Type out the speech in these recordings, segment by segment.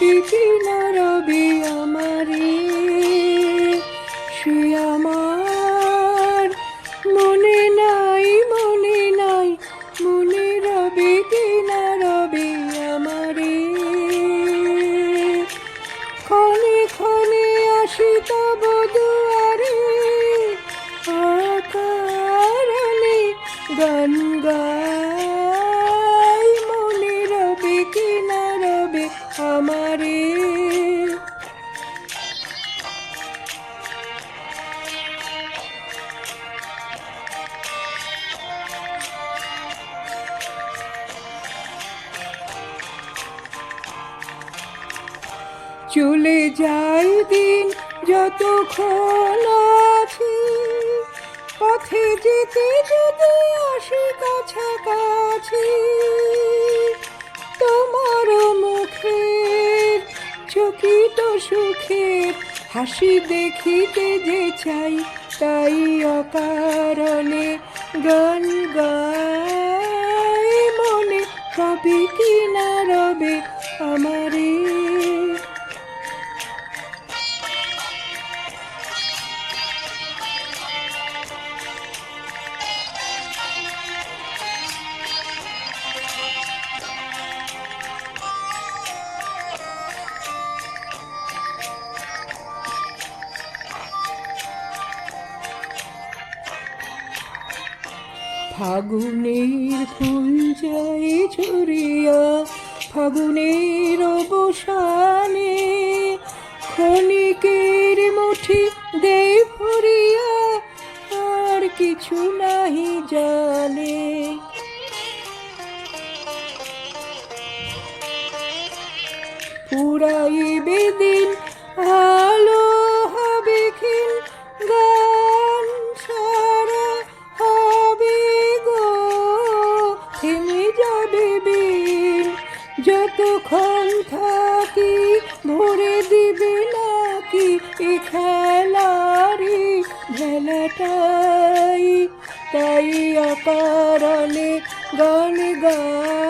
রবি কি চলে যায় দিন যতক্ষণ আছি। পথে যেতে যেতে আসি কাছাকাছি। তোমার মুখের চকিত সুখের, হাসি দেখিতে যে চাই তাই অকারণে গান গায় মনে রবে কি না রবে আমারে ফাগুনের ফুল যায় ঝরিয়া ফাগুনের অবসানে ক্ষণিকের মুঠি দে ভরিয়া আর কিছু নাহি জানে। পুরাই দিন যতক্ষণ থাকি ভরে দিবে নাকি এ খেলারি ভেলাটাই? তাই অকারণে গান গাই।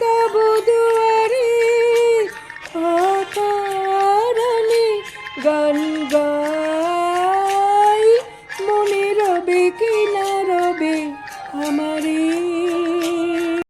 তব দুয়ারে গান গাই